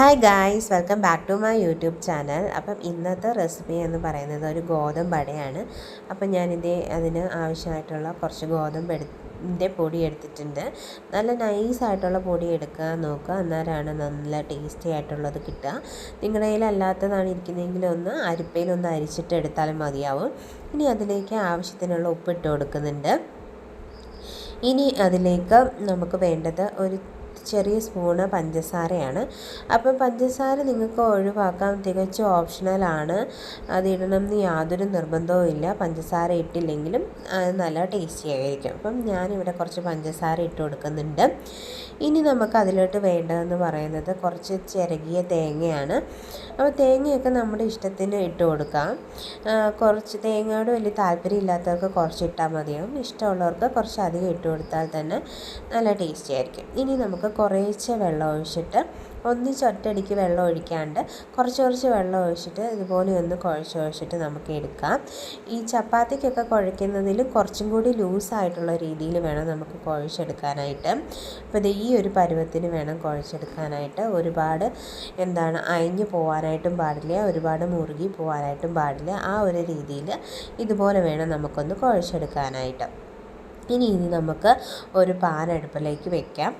Hi guys welcome back to my YouTube channel appam ഇന്നത്തെ recipe എന്ന് പറയുന്നത് ഒരു ഗോതമ്പ് അടയാണ്. അപ്പം ഞാനിത് അതിന് ആവശ്യമായിട്ടുള്ള കുറച്ച് ഗോതമ്പ് എടുത്തിന്റെ പൊടി എടുത്തിട്ടുണ്ട്. നല്ല നൈസായിട്ടുള്ള പൊടി എടുക്കാൻ നോക്കുക. അന്നേരമാണ് നല്ല ടേസ്റ്റി ആയിട്ടുള്ളത് കിട്ടുക. നിങ്ങളുടെ കയ്യിൽ അല്ലാത്തതാണ് ഇരിക്കുന്നതെങ്കിൽ ഒന്ന് അരിപ്പയിലൊന്ന് അരിച്ചിട്ട് എടുത്താലും മതിയാവും. ഇനി അതിലേക്ക് ആവശ്യത്തിനുള്ള ഉപ്പിട്ട് കൊടുക്കുന്നുണ്ട്. ഇനി അതിലേക്ക് നമുക്ക് വേണ്ടത് ഒരു ചെറിയ സ്പൂണ് പഞ്ചസാരയാണ്. അപ്പം പഞ്ചസാര നിങ്ങൾക്ക് ഒഴിവാക്കാം. തികച്ചും ഓപ്ഷണലാണ് അത് ഇടണം എന്ന് യാതൊരു നിർബന്ധവും ഇല്ല. പഞ്ചസാര ഇട്ടില്ലെങ്കിലും അത് നല്ല ടേസ്റ്റി ആയിരിക്കും. അപ്പം ഞാനിവിടെ കുറച്ച് പഞ്ചസാര ഇട്ട് കൊടുക്കുന്നുണ്ട്. ഇനി നമുക്ക് അതിലോട്ട് വേണ്ടതെന്ന് പറയുന്നത് കുറച്ച് ചിരകിയ തേങ്ങയാണ്. അപ്പോൾ തേങ്ങയൊക്കെ നമ്മുടെ ഇഷ്ടത്തിന് ഇട്ട് കൊടുക്കാം. കുറച്ച് തേങ്ങയോട് വലിയ താല്പര്യം ഇല്ലാത്തവർക്ക് കുറച്ച് ഇട്ടാൽ മതിയാവും. ഇഷ്ടമുള്ളവർക്ക് കുറച്ച് അധികം ഇട്ട് കൊടുത്താൽ തന്നെ നല്ല ടേസ്റ്റി ആയിരിക്കും. ഇനി നമുക്ക് കുറേശ്ശെ വെള്ളം ഒഴിച്ചിട്ട് ഒന്നിച്ച് ഒറ്റയടിക്ക് വെള്ളം ഒഴിക്കാണ്ട് കുറച്ച് കുറച്ച് വെള്ളം ഒഴിച്ചിട്ട് ഇതുപോലെ ഒന്ന് കുഴച്ച് കുഴച്ചിട്ട് നമുക്ക് എടുക്കാം. ഈ ചപ്പാത്തിക്കൊക്കെ കുഴയ്ക്കുന്നതിൽ കുറച്ചും കൂടി ലൂസായിട്ടുള്ള രീതിയിൽ വേണം നമുക്ക് കുഴച്ചെടുക്കാനായിട്ട്. അപ്പോൾ ഇത് ഈ ഒരു പരുവത്തിന് വേണം കുഴച്ചെടുക്കാനായിട്ട്. ഒരുപാട് എന്താണ് അയഞ്ഞു പോകാനായിട്ടും പാടില്ല ഒരുപാട് മുറുകി പോകാനായിട്ടും പാടില്ല. ആ ഒരു രീതിയിൽ ഇതുപോലെ വേണം നമുക്കൊന്ന് കുഴച്ചെടുക്കാനായിട്ട്. ഇനി ഇനി നമുക്ക് ഒരു പാൻ അടുപ്പിലേക്ക് വെക്കാം.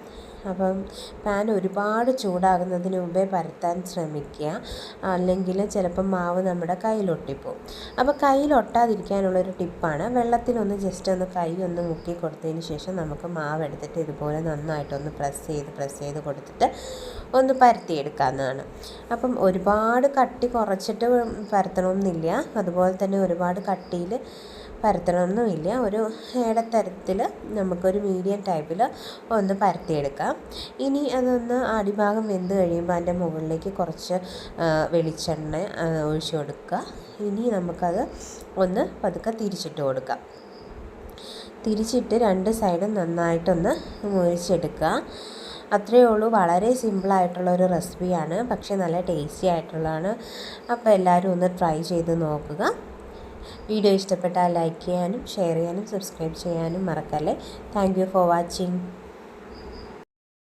അപ്പം പാൻ ഒരുപാട് ചൂടാകുന്നതിന് മുമ്പേ പരത്താൻ ശ്രമിക്കുക. അല്ലെങ്കിൽ ചിലപ്പം മാവ് നമ്മുടെ കയ്യിലൊട്ടിപ്പോവും. അപ്പോൾ കയ്യിലൊട്ടാതിരിക്കാനുള്ളൊരു ടിപ്പാണ്. വെള്ളത്തിലൊന്ന് ജസ്റ്റ് ഒന്ന് കൈ ഒന്ന് മുക്കി കൊടുത്തതിന് ശേഷം നമുക്ക് മാവ് എടുത്തിട്ട് ഇതുപോലെ നന്നായിട്ടൊന്ന് പ്രസ് ചെയ്ത് പ്രസ് ചെയ്ത് കൊടുത്തിട്ട് ഒന്ന് പരത്തിയെടുക്കാവുന്നതാണ്. അപ്പം ഒരുപാട് കട്ടി കുറച്ചിട്ട് പരത്തണമെന്നില്ല അതുപോലെ തന്നെ ഒരുപാട് കട്ടിയിൽ പരത്തണമെന്നുമില്ല. ഒരു ഇടത്തരത്തിൽ നമുക്കൊരു മീഡിയം ടൈപ്പിൽ ഒന്ന് പരത്തിയെടുക്കാം. ഇനി അതൊന്ന് അടിഭാഗം വെന്ത് കഴിയുമ്പോൾ അതിന്റെ മുകളിലേക്ക് കുറച്ച് വെളിച്ചെണ്ണ ഒഴിച്ചു കൊടുക്കുക. ഇനി നമുക്കത് ഒന്ന് പതുക്കെ തിരിച്ചിട്ട് കൊടുക്കാം. തിരിച്ചിട്ട് രണ്ട് സൈഡും നന്നായിട്ടൊന്ന് മുരിച്ചെടുക്കുക. അത്രയേ ഉള്ളൂ. വളരെ സിമ്പിളായിട്ടുള്ള ഒരു റെസിപ്പിയാണ്. പക്ഷേ നല്ല ടേസ്റ്റി ആയിട്ടുള്ളതാണ്. അപ്പോൾ എല്ലാവരും ഒന്ന് ട്രൈ ചെയ്ത് നോക്കുക. വീഡിയോ ഇഷ്ടപ്പെട്ടാൽ ലൈക്ക് ചെയ്യാനും ഷെയർ ചെയ്യാനും സബ്സ്ക്രൈബ് ചെയ്യാനും മറക്കല്ലേ. Thank for watching